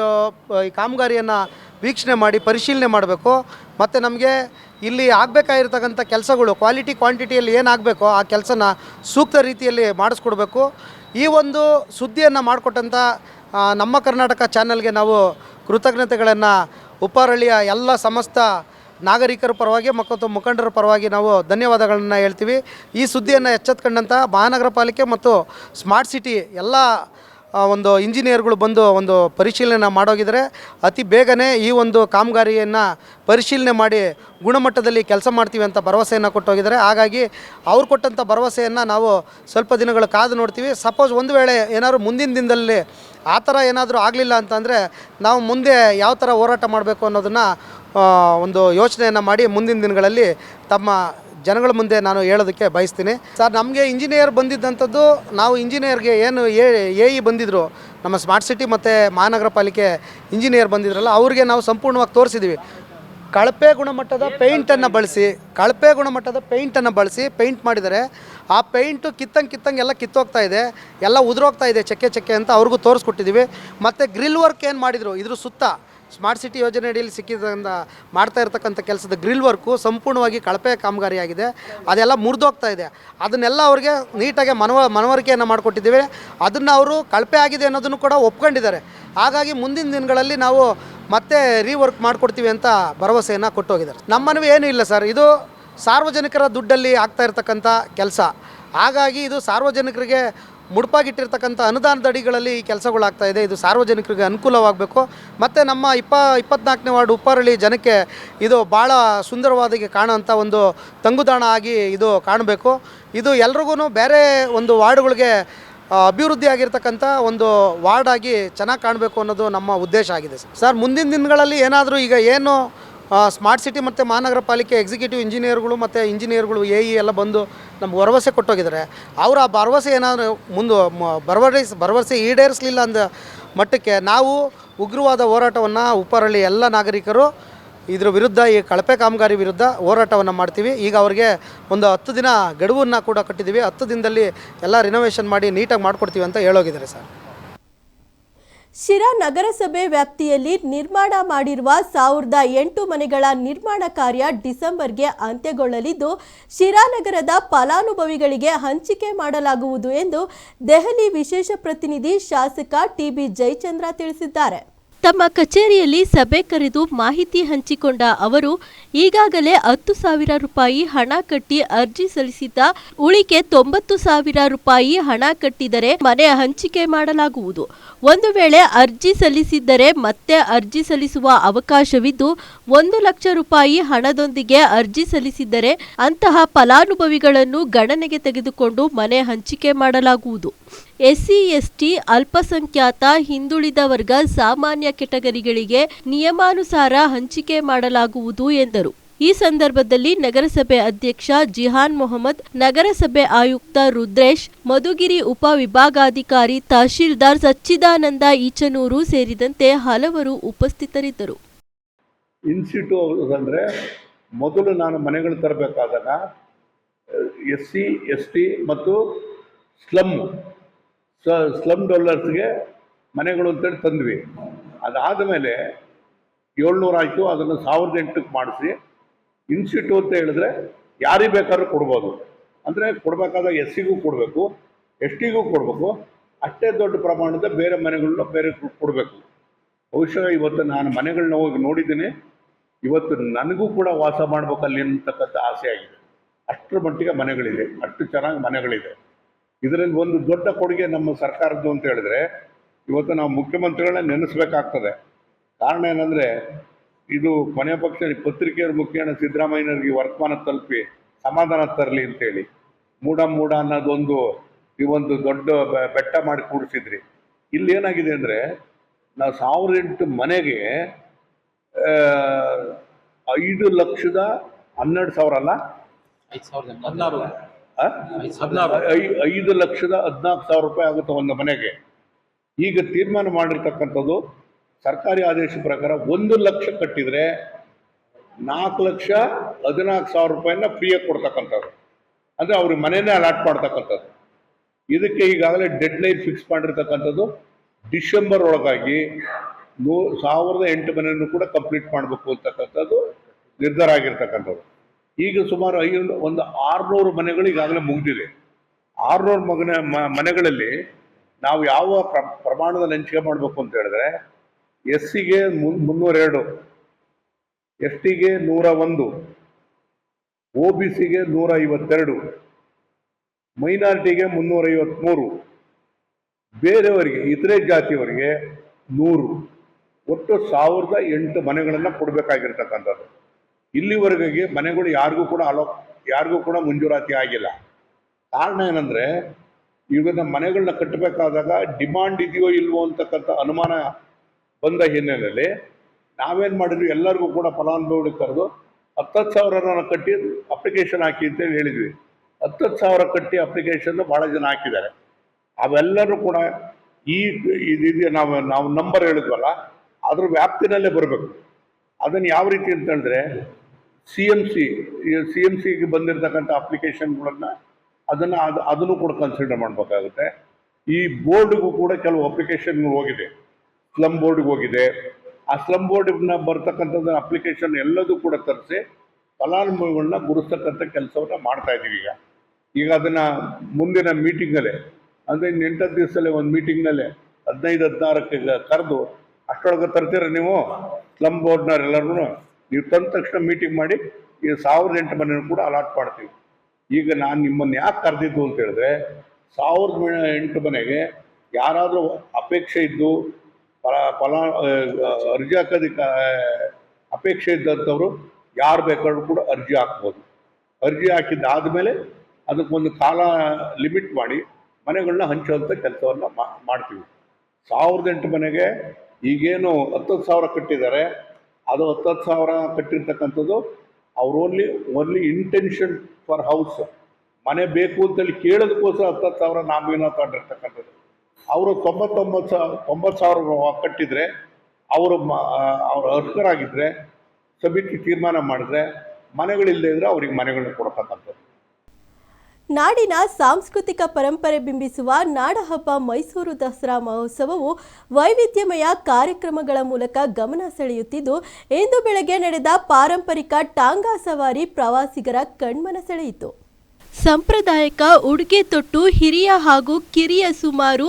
ಈ ಕಾಮಗಾರಿಯನ್ನು ವೀಕ್ಷಣೆ ಮಾಡಿ ಪರಿಶೀಲನೆ ಮಾಡಬೇಕು. ಮತ್ತು ನಮಗೆ ಇಲ್ಲಿ ಆಗಬೇಕಾಗಿರ್ತಕ್ಕಂಥ ಕೆಲಸಗಳು ಕ್ವಾಲಿಟಿ ಕ್ವಾಂಟಿಟಿಯಲ್ಲಿ ಏನಾಗಬೇಕೋ ಆ ಕೆಲಸನ ಸೂಕ್ತ ರೀತಿಯಲ್ಲಿ ಮಾಡಿಸ್ಕೊಡ್ಬೇಕು. ಈ ಒಂದು ಸುದ್ದಿಯನ್ನು ಮಾಡಿಕೊಟ್ಟಂಥ ನಮ್ಮ ಕರ್ನಾಟಕ ಚಾನಲ್ಗೆ ನಾವು ಕೃತಜ್ಞತೆಗಳನ್ನು ಉಪ್ಪಾರಳ್ಳಿಯ ಎಲ್ಲ ಸಮಸ್ತ ನಾಗರಿಕರ ಪರವಾಗಿ ಮತ್ತು ಮುಖಂಡರ ಪರವಾಗಿ ನಾವು ಧನ್ಯವಾದಗಳನ್ನು ಹೇಳ್ತೀವಿ. ಈ ಸುದ್ದಿಯನ್ನು ಎಚ್ಚೆತ್ಕೊಂಡಂಥ ಮಹಾನಗರ ಪಾಲಿಕೆ ಮತ್ತು ಸ್ಮಾರ್ಟ್ ಸಿಟಿ ಎಲ್ಲ ಒಂದು ಇಂಜಿನಿಯರ್ಗಳು ಬಂದು ಒಂದು ಪರಿಶೀಲನೆ ಮಾಡೋಗಿದ್ರೆ ಅತಿ ಬೇಗನೆ ಈ ಒಂದು ಕಾಮಗಾರಿಯನ್ನು ಪರಿಶೀಲನೆ ಮಾಡಿ ಗುಣಮಟ್ಟದಲ್ಲಿ ಕೆಲಸ ಮಾಡ್ತೀವಿ ಅಂತ ಭರವಸೆಯನ್ನು ಕೊಟ್ಟೋಗಿದ್ದಾರೆ. ಹಾಗಾಗಿ ಅವ್ರು ಕೊಟ್ಟಂಥ ಭರವಸೆಯನ್ನು ನಾವು ಸ್ವಲ್ಪ ದಿನಗಳು ಕಾದು ನೋಡ್ತೀವಿ. ಸಪೋಸ್ ಒಂದು ವೇಳೆ ಏನಾದರೂ ಮುಂದಿನ ದಿನದಲ್ಲಿ ಆ ಥರ ಏನಾದರೂ ಆಗಲಿಲ್ಲ ಅಂತಂದರೆ ನಾವು ಮುಂದೆ ಯಾವ ಥರ ಹೋರಾಟ ಮಾಡಬೇಕು ಅನ್ನೋದನ್ನು ಒಂದು ಯೋಚನೆಯನ್ನು ಮಾಡಿ ಮುಂದಿನ ದಿನಗಳಲ್ಲಿ ತಮ್ಮ ಜನಗಳ ಮುಂದೆ ನಾನು ಹೇಳೋದಕ್ಕೆ ಬಯಸ್ತೀನಿ. ಸರ್, ನಮಗೆ ಇಂಜಿನಿಯರ್ ಬಂದಿದ್ದಂಥದ್ದು ನಾವು ಇಂಜಿನಿಯರ್ಗೆ ಏನು ಎ ಇ ಬಂದಿದ್ದರು ನಮ್ಮ ಸ್ಮಾರ್ಟ್ ಸಿಟಿ ಮತ್ತು ಮಹಾನಗರ ಪಾಲಿಕೆ ಇಂಜಿನಿಯರ್ ಬಂದಿದ್ರಲ್ಲ, ಅವ್ರಿಗೆ ನಾವು ಸಂಪೂರ್ಣವಾಗಿ ತೋರಿಸಿದ್ವಿ. ಕಳಪೆ ಗುಣಮಟ್ಟದ ಪೇಂಟನ್ನು ಬಳಸಿ, ಕಳಪೆ ಗುಣಮಟ್ಟದ ಪೇಂಟನ್ನು ಬಳಸಿ ಪೇಂಟ್ ಮಾಡಿದರೆ ಆ ಪೇಂಟು ಕಿತ್ತಂಗೆ ಕಿತ್ತಂಗೆ ಎಲ್ಲ ಕಿತ್ತೋಗ್ತಾ ಇದೆ, ಎಲ್ಲ ಉದುರೋಗ್ತಾ ಇದೆ, ಚಕ್ಕೆ ಚಕ್ಕೆ ಅಂತ ಅವ್ರಿಗೂ ತೋರಿಸ್ಕೊಟ್ಟಿದ್ದೀವಿ ಮತ್ತು ಗ್ರಿಲ್ ವರ್ಕ್ ಏನು ಮಾಡಿದರು? ಇದ್ರ ಸುತ್ತ ಸ್ಮಾರ್ಟ್ ಸಿಟಿ ಯೋಜನೆ ಅಡಿಯಲ್ಲಿ ಸಿಕ್ಕಿದ್ರಿಂದ ಮಾಡ್ತಾ ಇರ್ತಕ್ಕಂಥ ಕೆಲಸದ ಗ್ರಿಲ್ ವರ್ಕು ಸಂಪೂರ್ಣವಾಗಿ ಕಳಪೆ ಕಾಮಗಾರಿಯಾಗಿದೆ. ಅದೆಲ್ಲ ಮುರಿದೋಗ್ತಾ ಇದೆ. ಅದನ್ನೆಲ್ಲ ಅವ್ರಿಗೆ ನೀಟಾಗಿ ಮನವ, ಮನವರಿಕೆಯನ್ನು ಮಾಡಿಕೊಟ್ಟಿದ್ದೀವಿ. ಅದನ್ನು ಅವರು ಕಳಪೆ ಆಗಿದೆ ಅನ್ನೋದನ್ನು ಕೂಡ ಒಪ್ಕೊಂಡಿದ್ದಾರೆ. ಹಾಗಾಗಿ ಮುಂದಿನ ದಿನಗಳಲ್ಲಿ ನಾವು ಮತ್ತೆ ರೀವರ್ಕ್ ಮಾಡಿಕೊಡ್ತೀವಿ ಅಂತ ಭರವಸೆಯನ್ನು ಕೊಟ್ಟೋಗಿದ್ದಾರೆ. ನಮ್ಮ ಮನವಿ ಏನೂ ಇಲ್ಲ ಸರ್. ಇದು ಸಾರ್ವಜನಿಕರ ದುಡ್ಡಲ್ಲಿ ಆಗ್ತಾ ಇರತಕ್ಕಂಥ ಕೆಲಸ. ಹಾಗಾಗಿ ಇದು ಸಾರ್ವಜನಿಕರಿಗೆ ಮುಡುಪಾಗಿಟ್ಟಿರ್ತಕ್ಕಂಥ ಅನುದಾನದ ಅಡಿಗಳಲ್ಲಿ ಈ ಕೆಲಸಗಳಾಗ್ತಾ ಇದೆ. ಇದು ಸಾರ್ವಜನಿಕರಿಗೆ ಅನುಕೂಲವಾಗಬೇಕು. ಮತ್ತು ನಮ್ಮ ಇಪ್ಪ, ಇಪ್ಪತ್ನಾಲ್ಕನೇ ವಾರ್ಡ್ ಉಪ್ಪಾರಳ್ಳಿ ಜನಕ್ಕೆ ಇದು ಭಾಳ ಸುಂದರವಾದಿಗೆ ಕಾಣುವಂಥ ಒಂದು ತಂಗುದಾಣ ಆಗಿ ಇದು ಕಾಣಬೇಕು. ಇದು ಎಲ್ರಿಗೂ ಬೇರೆ ಒಂದು ವಾರ್ಡ್ಗಳಿಗೆ ಅಭಿವೃದ್ಧಿ ಆಗಿರ್ತಕ್ಕಂಥ ಒಂದು ವಾರ್ಡ್ ಆಗಿ ಚೆನ್ನಾಗಿ ಕಾಣಬೇಕು ಅನ್ನೋದು ನಮ್ಮ ಉದ್ದೇಶ ಆಗಿದೆ ಸರ್, ಮುಂದಿನ ದಿನಗಳಲ್ಲಿ ಏನಾದರೂ ಈಗ ಏನು ಸ್ಮಾರ್ಟ್ ಸಿಟಿ ಮತ್ತು ಮಹಾನಗರ ಪಾಲಿಕೆ ಎಕ್ಸಿಕ್ಯೂಟಿವ್ ಇಂಜಿನಿಯರ್ಗಳು ಮತ್ತು ಇಂಜಿನಿಯರ್ಗಳು ಎ ಇ ಎಲ್ಲ ಬಂದು ನಮ್ಗೆ ಭರವಸೆ ಕೊಟ್ಟೋಗಿದ್ದಾರೆ. ಅವ್ರು ಆ ಭರವಸೆ ಏನಾದರೂ ಮುಂದೆ ಭರವಸೆ ಭರವಸೆ ಈಡೇರಿಸಲಿಲ್ಲ ಅಂದ ಮಟ್ಟಕ್ಕೆ ನಾವು ಉಗ್ರವಾದ ಹೋರಾಟವನ್ನು, ಉಪ್ಪರಳ್ಳಿ ಎಲ್ಲ ನಾಗರಿಕರು ಇದ್ರ ವಿರುದ್ಧ, ಈ ಕಳಪೆ ಕಾಮಗಾರಿ ವಿರುದ್ಧ ಹೋರಾಟವನ್ನು ಮಾಡ್ತೀವಿ. ಈಗ ಅವ್ರಿಗೆ ಒಂದು ಹತ್ತು ದಿನ ಗಡುವನ್ನು ಕೂಡ ಕಟ್ಟಿದ್ದೀವಿ. ಹತ್ತು ದಿನದಲ್ಲಿ ಎಲ್ಲ ರಿನೋವೇಷನ್ ಮಾಡಿ ನೀಟಾಗಿ ಮಾಡಿಕೊಡ್ತೀವಿ ಅಂತ ಹೇಳೋಗಿದ್ದಾರೆ ಸರ್. ಶಿರಾ ನಗರಸಭೆ ವ್ಯಾಪ್ತಿಯಲ್ಲಿ ನಿರ್ಮಾಣ ಮಾಡಿರುವ ಸಾವಿರದ ಎಂಟು ಮನೆಗಳ ನಿರ್ಮಾಣ ಕಾರ್ಯ ಡಿಸೆಂಬರ್ಗೆ ಅಂತ್ಯಗೊಳ್ಳಲಿದ್ದು, ಶಿರಾ ನಗರದ ಫಲಾನುಭವಿಗಳಿಗೆ ಹಂಚಿಕೆ ಮಾಡಲಾಗುವುದು ಎಂದು ದೆಹಲಿ ವಿಶೇಷ ಪ್ರತಿನಿಧಿ ಶಾಸಕ ಟಿಬಿ ಜಯಚಂದ್ರ ತಿಳಿಸಿದ್ದಾರೆ. ತಮ್ಮ ಕಚೇರಿಯಲ್ಲಿ ಸಭೆ ಕರೆದು ಮಾಹಿತಿ ಹಂಚಿಕೊಂಡ ಅವರು, ಈಗಾಗಲೇ ಹತ್ತು ಸಾವಿರ ರೂಪಾಯಿ ಹಣ ಕಟ್ಟಿ ಅರ್ಜಿ ಸಲ್ಲಿಸಿದ್ದ, ಉಳಿಕೆ ತೊಂಬತ್ತು ಸಾವಿರ ರೂಪಾಯಿ ಹಣ ಕಟ್ಟಿದರೆ ಮನೆ ಹಂಚಿಕೆ ಮಾಡಲಾಗುವುದು. ಒಂದು ವೇಳೆ ಅರ್ಜಿ ಸಲ್ಲಿಸಿದ್ದರೆ ಮತ್ತೆ ಅರ್ಜಿ ಸಲ್ಲಿಸುವ ಅವಕಾಶವಿದ್ದು, ಒಂದು ಲಕ್ಷ ರೂಪಾಯಿ ಹಣದೊಂದಿಗೆ ಅರ್ಜಿ ಸಲ್ಲಿಸಿದ್ದರೆ ಅಂತಹ ಫಲಾನುಭವಿಗಳನ್ನು ಗಣನೆಗೆ ತೆಗೆದುಕೊಂಡು ಮನೆ ಹಂಚಿಕೆ ಮಾಡಲಾಗುವುದು. ಎಸ್ಸಿ ಎಸ್ಟಿ ಅಲ್ಪಸಂಖ್ಯಾತ ಹಿಂದುಳಿದ ವರ್ಗ ಸಾಮಾನ್ಯ ಕೆಟಗರಿಗಳಿಗೆ ನಿಯಮಾನುಸಾರ ಹಂಚಿಕೆ ಮಾಡಲಾಗುವುದು ಎಂದರು. ಈ ಸಂದರ್ಭದಲ್ಲಿ ನಗರಸಭೆ ಅಧ್ಯಕ್ಷ ಜಿಹಾನ್ ಮೊಹಮ್ಮದ್, ನಗರಸಭೆ ಆಯುಕ್ತ ರುದ್ರೇಶ್, ಮಧುಗಿರಿ ಉಪವಿಭಾಗಾಧಿಕಾರಿ ತಹಶೀಲ್ದಾರ್ ಸಚ್ಚಿದಾನಂದ ಈಚನೂರು ಸೇರಿದಂತೆ ಹಲವರು ಉಪಸ್ಥಿತರಿದ್ದರು. ಇನ್ಸ್ಟಿಟ್ಯೂ ಮೊದಲು ನಾನು ಮನೆಗಳು ತರಬೇಕಾದಾಗ ಎಸ್ ಸಿ ಎಸ್ ಟಿ ಮತ್ತು ಸ್ಲಮ್ ಸ್ಲಮ್ ಡೊಲ್ಲರ್ಸ್ಗೆ ಮನೆಗಳು ಅಂತೇಳಿ ತಂದ್ವಿ. ಅದಾದ ಮೇಲೆ ಏಳ್ನೂರು ಆಯಿತು, ಅದನ್ನು ಸಾವಿರದ ಎಂಟಕ್ಕೆ ಮಾಡಿಸಿ ಇನ್ಸ್ಟಿಟ್ಯೂ ಅಂತ ಹೇಳಿದ್ರೆ ಯಾರಿಗೆ ಬೇಕಾದ್ರೂ ಕೊಡ್ಬೋದು. ಅಂದರೆ ಕೊಡಬೇಕಾದಾಗ ಎಸ್ ಸಿಗೂ ಕೊಡಬೇಕು ಎಸ್ ಟಿಗೂ ಕೊಡಬೇಕು, ಅಷ್ಟೇ ದೊಡ್ಡ ಪ್ರಮಾಣದ ಬೇರೆ ಮನೆಗಳನ್ನ ಬೇರೆ ಕೊಡಬೇಕು. ಬಹುಶಃ ಇವತ್ತು ನಾನು ಮನೆಗಳನ್ನ ಹೋಗಿ ನೋಡಿದ್ದೀನಿ, ಇವತ್ತು ನನಗೂ ಕೂಡ ವಾಸ ಮಾಡ್ಬೇಕು ಅಲ್ಲಿ ಅಂತಕ್ಕಂಥ ಆಸೆ ಆಗಿದೆ. ಅಷ್ಟರ ಮಟ್ಟಿಗೆ ಮನೆಗಳಿದೆ, ಅಷ್ಟು ಚೆನ್ನಾಗಿ ಮನೆಗಳಿದೆ. ಇದರಲ್ಲಿ ಒಂದು ದೊಡ್ಡ ಕೊಡುಗೆ ನಮ್ಮ ಸರ್ಕಾರದ್ದು ಅಂತ ಹೇಳಿದ್ರೆ, ಇವತ್ತು ನಾವು ಮುಖ್ಯಮಂತ್ರಿಗಳನ್ನ ನೆನೆಸ್ಬೇಕಾಗ್ತದೆ. ಕಾರಣ ಏನಂದ್ರೆ, ಇದು ಕೊನೆ ಪಕ್ಷ ಪತ್ರಿಕೆಯವ್ರ ಮುಖ್ಯನ ಸಿದ್ದರಾಮಯ್ಯನವ್ರಿಗೆ ವರ್ತಮಾನ ತಲುಪಿ ಸಮಾಧಾನ ತರಲಿ ಅಂತೇಳಿ, ಮೂಡ ಮೂಡ ಅನ್ನೋದೊಂದು, ಈ ಒಂದು ದೊಡ್ಡ ಬೆಟ್ಟ ಮಾಡಿ ಕೂಡಿಸಿದ್ರಿ. ಇಲ್ಲಿ ಏನಾಗಿದೆ ಅಂದರೆ, ನಾವು ಸಾವಿರದ ಎಂಟು ಮನೆಗೆ ಐದು ಲಕ್ಷದ ಹನ್ನೆರಡು ಸಾವಿರ ಅಲ್ಲ? ಐದು ಸಾವಿರದ ಹದಿನಾರು ಐದು ಲಕ್ಷದ ಹದಿನಾಲ್ಕು ಸಾವಿರ ರೂಪಾಯಿ ಆಗುತ್ತೆ ಒಂದು ಮನೆಗೆ. ಈಗ ತೀರ್ಮಾನ ಮಾಡಿರ್ತಕ್ಕಂಥದ್ದು ಸರ್ಕಾರಿ ಆದೇಶ ಪ್ರಕಾರ ಒಂದು ಲಕ್ಷ ಕಟ್ಟಿದರೆ ನಾಲ್ಕು ಲಕ್ಷ ಹದಿನಾಲ್ಕು ಸಾವಿರ ರೂಪಾಯಿನ ಫ್ರೀಯಾಗಿ ಕೊಡ್ತಕ್ಕಂಥದ್ದು. ಅಂದರೆ ಅವ್ರಿಗೆ ಮನೆಯೇ ಅಲಾಟ್ ಮಾಡ್ತಕ್ಕಂಥದ್ದು. ಇದಕ್ಕೆ ಈಗಾಗಲೇ ಡೆಡ್ ಲೈನ್ ಫಿಕ್ಸ್ ಮಾಡಿರ್ತಕ್ಕಂಥದ್ದು ಡಿಸೆಂಬರ್ ಒಳಗಾಗಿ ನೂ ಸಾವಿರದ ಎಂಟು ಮನೆಯನ್ನು ಕೂಡ ಕಂಪ್ಲೀಟ್ ಮಾಡಬೇಕು ಅಂತಕ್ಕಂಥದ್ದು ನಿರ್ಧಾರ ಆಗಿರ್ತಕ್ಕಂಥದ್ದು. ಈಗ ಸುಮಾರು ಐನೂರು, ಒಂದು ಆರುನೂರು ಮನೆಗಳು ಈಗಾಗಲೇ ಮುಗಿದಿದೆ. ಆರುನೂರು ಮಗನ ಮನೆಗಳಲ್ಲಿ ನಾವು ಯಾವ ಪ್ರ, ಪ್ರಮಾಣದಲ್ಲಿ ಹಂಚಿಕೆ ಮಾಡಬೇಕು ಅಂತ ಹೇಳಿದ್ರೆ ಎಸ್ ಸಿಗೆ ಮುನ್ನೂರೆರಡು ಎಸ್ ಟಿಗೆ ನೂರ ಒಂದು ಒ ಬಿ ಸಿಗೆ ನೂರ ಐವತ್ತೆರಡು ಮೈನಾರಿಟಿಗೆ ಮುನ್ನೂರ ಐವತ್ತ್ಮೂರು ಬೇರೆಯವರಿಗೆ, ಇತರೆ ಜಾತಿಯವರಿಗೆ ನೂರು. ಒಟ್ಟು ಸಾವಿರದ ಎಂಟು ಮನೆಗಳನ್ನು ಕೊಡಬೇಕಾಗಿರ್ತಕ್ಕಂಥದ್ದು. ಇಲ್ಲಿವರೆಗೆ ಮನೆಗಳು ಯಾರಿಗೂ ಕೂಡ ಅಲೋ, ಯಾರಿಗೂ ಕೂಡ ಮಂಜೂರಾತಿ ಆಗಿಲ್ಲ. ಕಾರಣ ಏನಂದರೆ ನಮ್ಮ ಮನೆಗಳನ್ನ ಕಟ್ಟಬೇಕಾದಾಗ ಡಿಮಾಂಡ್ ಇದೆಯೋ ಇಲ್ವೋ ಅಂತಕ್ಕಂಥ ಅನುಮಾನ ಬಂದ ಹಿನ್ನೆಲೆಯಲ್ಲಿ ನಾವೇನು ಮಾಡಿದ್ವಿ, ಎಲ್ಲರಿಗೂ ಕೂಡ ಫಲಾನುಭವಿಗಳಿಗೆ ಕರೆದು ಹತ್ತತ್ತು ಸಾವಿರನ ಕಟ್ಟಿ ಅಪ್ಲಿಕೇಶನ್ ಹಾಕಿ ಅಂತೇಳಿ ಹೇಳಿದ್ವಿ. ಹತ್ತತ್ತು ಸಾವಿರ ಕಟ್ಟಿ ಅಪ್ಲಿಕೇಶನ್ ಭಾಳ ಜನ ಹಾಕಿದ್ದಾರೆ. ಅವೆಲ್ಲರೂ ಕೂಡ ಈ ಇದು ನಾವು ನಾವು ನಂಬರ್ ಹೇಳಿದ್ವಲ್ಲ, ಅದ್ರ ವ್ಯಾಪ್ತಿನಲ್ಲೇ ಬರಬೇಕು. ಅದನ್ನು ಯಾವ ರೀತಿ ಅಂತ ಹೇಳಿದ್ರೆ C M C C M ಸಿಗೆ ಬಂದಿರತಕ್ಕಂಥ ಅಪ್ಲಿಕೇಶನ್ಗಳನ್ನು ಅದನ್ನು ಅದು, ಅದನ್ನು ಕೂಡ ಕನ್ಸಿಡರ್ ಮಾಡಬೇಕಾಗುತ್ತೆ. ಈ ಬೋರ್ಡ್ಗೂ ಕೂಡ ಕೆಲವು ಅಪ್ಲಿಕೇಶನ್ಗಳು ಹೋಗಿದೆ. ಸ್ಲಮ್ ಬೋರ್ಡ್ಗೆ ಹೋಗಿದೆ. ಆ ಸ್ಲಮ್ ಬೋರ್ಡ್ನ ಬರ್ತಕ್ಕಂಥದ್ದು ಅಪ್ಲಿಕೇಶನ್ ಎಲ್ಲದೂ ಕೂಡ ತರಿಸಿ ಫಲಾನುಭವಿಗಳನ್ನ ಗುರುಸ್ತಕ್ಕಂಥ ಕೆಲಸವನ್ನ ಮಾಡ್ತಾ ಇದ್ದೀವಿ ಈಗ. ಈಗ ಅದನ್ನು ಮುಂದಿನ ಮೀಟಿಂಗಲ್ಲೇ ಅಂದರೆ ಇನ್ನು ಎಂಟತ್ತು ದಿವಸದಲ್ಲೇ ಒಂದು ಮೀಟಿಂಗ್ನಲ್ಲೇ ಹದಿನೈದು, ಹದಿನಾರಕ್ಕೆ ಕರೆದು ಅಷ್ಟೊಳಗೆ ತರ್ತೀರ ನೀವು? ಸ್ಲಮ್ ಬೋರ್ಡ್ನವರೆಲ್ಲರೂ ನೀವು ತಂದ ತಕ್ಷಣ ಮೀಟಿಂಗ್ ಮಾಡಿ, ಈ ಸಾವಿರದ ಎಂಟು ಮನೆಯನ್ನು ಕೂಡ ಅಲಾಟ್ ಮಾಡ್ತೀವಿ. ಈಗ ನಾನು ನಿಮ್ಮನ್ನು ಯಾಕೆ ಕರೆದಿದ್ದು ಅಂತ ಹೇಳಿದ್ರೆ, ಸಾವಿರದ ಎಂಟು ಮನೆಗೆ ಯಾರಾದರೂ ಅಪೇಕ್ಷೆ ಇದ್ದು, ಫಲ ಫಲ ಅರ್ಜಿ ಹಾಕೋದಕ್ಕೆ ಅಪೇಕ್ಷೆ ಇದ್ದಂಥವ್ರು ಯಾರು ಬೇಕಾದ್ರೂ ಕೂಡ ಅರ್ಜಿ ಹಾಕ್ಬೋದು. ಅರ್ಜಿ ಹಾಕಿದ್ದಾದಮೇಲೆ ಅದಕ್ಕೊಂದು ಕಾಲ ಲಿಮಿಟ್ ಮಾಡಿ ಮನೆಗಳನ್ನ ಹಂಚುವಂಥ ಕೆಲಸವನ್ನು ಮಾಡ್ತೀವಿ. ಸಾವಿರದ ಎಂಟು ಮನೆಗೆ ಈಗೇನು ಹತ್ತತ್ತು ಸಾವಿರ ಕಟ್ಟಿದ್ದಾರೆ ಅದು ಹತ್ತತ್ತು ಸಾವಿರ ಕಟ್ಟಿರ್ತಕ್ಕಂಥದ್ದು, ಅವ್ರ only only intention for house ಮನೆ ಬೇಕು ಅಂತೇಳಿ ಕೇಳೋದಕ್ಕೋಸ್ಕರ ಹತ್ತತ್ತು ಸಾವಿರ ನಾಮಿನ ತಗೊಂಡಿರ್ತಕ್ಕಂಥದ್ದು. ಅವರು ತೊಂಬತ್ತೊಂಬತ್ತು ಸಾವಿರ ತೊಂಬತ್ತು ಸಾವಿರ ಕಟ್ಟಿದರೆ, ಅವರು ಮ ಅವ್ರು ಅರ್ಹರಾಗಿದ್ದರೆ ಸಮಿತಿ ತೀರ್ಮಾನ ಮಾಡಿದ್ರೆ ಮನೆಗಳಿಲ್ಲದೆ ಇದ್ರೆ ಅವ್ರಿಗೆ ಮನೆಗಳನ್ನ ಕೊಡ್ತಕ್ಕಂಥದ್ದು. ನಾಡಿನ ಸಾಂಸ್ಕೃತಿಕ ಪರಂಪರೆ ಬಿಂಬಿಸುವ ನಾಡಹಬ್ಬ ಮೈಸೂರು ದಸರಾ ಮಹೋತ್ಸವವು ವೈವಿಧ್ಯಮಯ ಕಾರ್ಯಕ್ರಮಗಳ ಮೂಲಕ ಗಮನ ಸೆಳೆಯುತ್ತಿದ್ದು, ಇಂದು ಬೆಳಗ್ಗೆ ನಡೆದ ಪಾರಂಪರಿಕ ಟಾಂಗಾ ಸವಾರಿ ಪ್ರವಾಸಿಗರ ಕಣ್ಮನ ಸೆಳೆಯಿತು. ಸಂಪ್ರದಾಯಕ ಉಡುಗೆ ತೊಟ್ಟು ಹಿರಿಯ ಹಾಗೂ ಕಿರಿಯ ಸುಮಾರು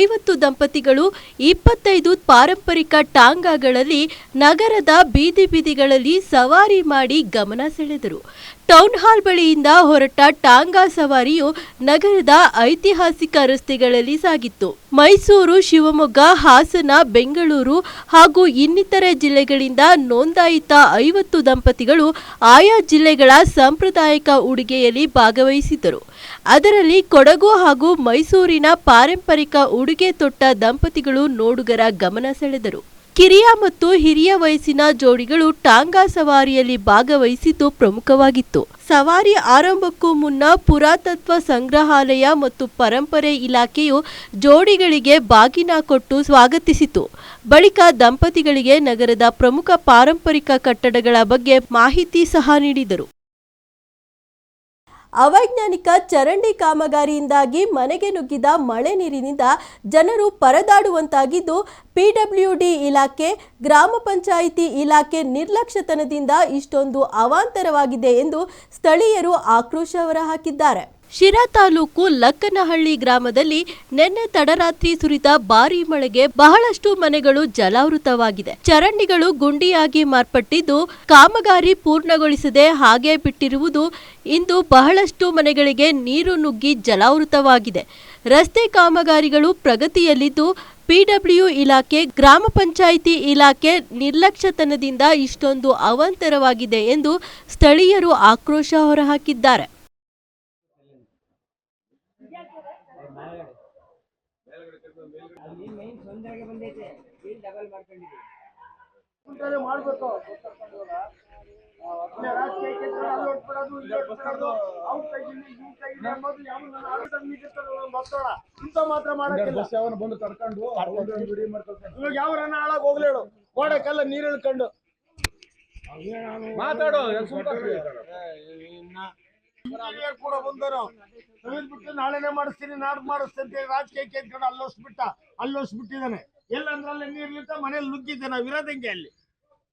ಐವತ್ತು ದಂಪತಿಗಳು ಇಪ್ಪತ್ತೈದು ಪಾರಂಪರಿಕ ಟಾಂಗಾಗಳಲ್ಲಿ, ನಗರದ ಬೀದಿ ಬೀದಿಗಳಲ್ಲಿ ಸವಾರಿ ಮಾಡಿ ಗಮನ ಸೆಳೆದರು. ಟೌನ್ ಹಾಲ್ ಬಳಿಯಿಂದ ಹೊರಟ ಟಾಂಗಾ ಸವಾರಿಯು ನಗರದ ಐತಿಹಾಸಿಕ ರಸ್ತೆಗಳಲ್ಲಿ ಸಾಗಿತ್ತು. ಮೈಸೂರು, ಶಿವಮೊಗ್ಗ, ಹಾಸನ, ಬೆಂಗಳೂರು ಹಾಗೂ ಇನ್ನಿತರೆ ಜಿಲ್ಲೆಗಳಿಂದ ನೋಂದಾಯಿತ ಐವತ್ತು ದಂಪತಿಗಳು ಆಯಾ ಜಿಲ್ಲೆಗಳ ಸಾಂಪ್ರದಾಯಿಕ ಉಡುಗೆಯಲ್ಲಿ ಭಾಗವಹಿಸಿದ್ದರು. ಅದರಲ್ಲಿ ಕೊಡಗು ಹಾಗೂ ಮೈಸೂರಿನ ಪಾರಂಪರಿಕ ಉಡುಗೆ ತೊಟ್ಟ ದಂಪತಿಗಳು ನೋಡುಗರ ಗಮನ ಸೆಳೆದರು. ಕಿರಿಯ ಮತ್ತು ಹಿರಿಯ ವಯಸ್ಸಿನ ಜೋಡಿಗಳು ಟಾಂಗಾ ಸವಾರಿಯಲ್ಲಿ ಭಾಗವಹಿಸಿದ್ದು ಪ್ರಮುಖವಾಗಿತ್ತು. ಸವಾರಿ ಆರಂಭಕ್ಕೂ ಮುನ್ನ ಪುರಾತತ್ವ ಸಂಗ್ರಹಾಲಯ ಮತ್ತು ಪರಂಪರೆ ಇಲಾಖೆಯು ಜೋಡಿಗಳಿಗೆ ಬಾಗಿನ ಕೊಟ್ಟು ಸ್ವಾಗತಿಸಿತು. ಬಳಿಕ ದಂಪತಿಗಳಿಗೆ ನಗರದ ಪ್ರಮುಖ ಪಾರಂಪರಿಕ ಕಟ್ಟಡಗಳ ಬಗ್ಗೆ ಮಾಹಿತಿ ಸಹ ನೀಡಿದರು. ಅವೈಜ್ಞಾನಿಕ ಚರಂಡಿ ಕಾಮಗಾರಿಯಿಂದಾಗಿ ಮನೆಗೆ ನುಗ್ಗಿದ ಮಳೆ ನೀರಿನಿಂದ ಜನರು ಪರದಾಡುವಂತಾಗಿದ್ದು, ಪಿಡಬ್ಲ್ಯೂಡಿ ಇಲಾಖೆ, ಗ್ರಾಮ ಪಂಚಾಯಿತಿ ಇಲಾಖೆ ನಿರ್ಲಕ್ಷ್ಯತನದಿಂದ ಇಷ್ಟೊಂದು ಅವಾಂತರವಾಗಿದೆ ಎಂದು ಸ್ಥಳೀಯರು ಆಕ್ರೋಶ ಹೊರಹಾಕಿದ್ದಾರೆ. ಶಿರಾ ತಾಲೂಕು ಲಕ್ಕನಹಳ್ಳಿ ಗ್ರಾಮದಲ್ಲಿ ನಿನ್ನೆ ತಡರಾತ್ರಿ ಸುರಿದ ಭಾರೀ ಮಳೆಗೆ ಬಹಳಷ್ಟು ಮನೆಗಳು ಜಲಾವೃತವಾಗಿದೆ. ಚರಂಡಿಗಳು ಗುಂಡಿಯಾಗಿ ಮಾರ್ಪಟ್ಟಿದ್ದು ಕಾಮಗಾರಿ ಪೂರ್ಣಗೊಳಿಸದೆ ಹಾಗೆ ಬಿಟ್ಟಿರುವುದು ಇಂದು ಬಹಳಷ್ಟು ಮನೆಗಳಿಗೆ ನೀರು ನುಗ್ಗಿ ಜಲಾವೃತವಾಗಿದೆ. ರಸ್ತೆ ಕಾಮಗಾರಿಗಳು ಪ್ರಗತಿಯಲ್ಲಿದ್ದು ಪಿಡಬ್ಲ್ಯೂ ಇಲಾಖೆ, ಗ್ರಾಮ ಪಂಚಾಯಿತಿ ಇಲಾಖೆ ನಿರ್ಲಕ್ಷ್ಯತನದಿಂದ ಇಷ್ಟೊಂದು ಅವಾಂತರವಾಗಿದೆ ಎಂದು ಸ್ಥಳೀಯರು ಆಕ್ರೋಶ ಹೊರಹಾಕಿದ್ದಾರೆ ಮಾಡಬೇಕು ರಾಜಕೀಯ ಕ್ಷೇತ್ರ ಅಲ್ಲಿ ಹೊಡ್ಬಿಡೋದು ಇಲ್ಲಿ ಹೊಡ್ಬಿಡೋದು ಅವ್ರ ಕೈಗಿಲ್ಲಿ ಇವ್ರ ಕೈಗಿಲ್ಲಿ ಅನ್ನೋದು ಯಾವ್ದು ನನ್ನ ಆಡಳಿತ ಮೀರಿರ್ತಾರಲ್ಲ ಒಂದು ಒತ್ತಡ ಮಾತ್ರ ಯಾವನ ಬಂದು ಕರ್ಕೊಂಡು ಇವಾಗ ಯಾವ್ರನ್ನ ಹಾಳಾಗ ಹೋಗ್ಲೇಳು. ಗೋಡೆಕೆಲ್ಲ ನೀರು ಇಳ್ಕೊಂಡು. ಮಾತಾಡು ಕೂಡ ಬಂದರು ಬಿಟ್ಟು ನಾಳೆನೆ ಮಾಡಿಸ್ತೀನಿ ನಾಡ್ ಮಾಡಿಸ್ತೀನಿ ರಾಜಕೀಯ ಕೇಳ್ಕೊಂಡು ಅಲ್ಲೋಸ್ಬಿಟ್ಟ ಅಲ್ಲೋಸ್ಬಿಟ್ಟಿದ್ದಾನೆ. ಎಲ್ಲ ನೀರ್ ನೀರ್ಲಿಂತ ಮನೇಲಿ ನುಗ್ಗಿದ್ದೆ ನಾವು ಇರೋದಂಗೆ ಅಲ್ಲಿ?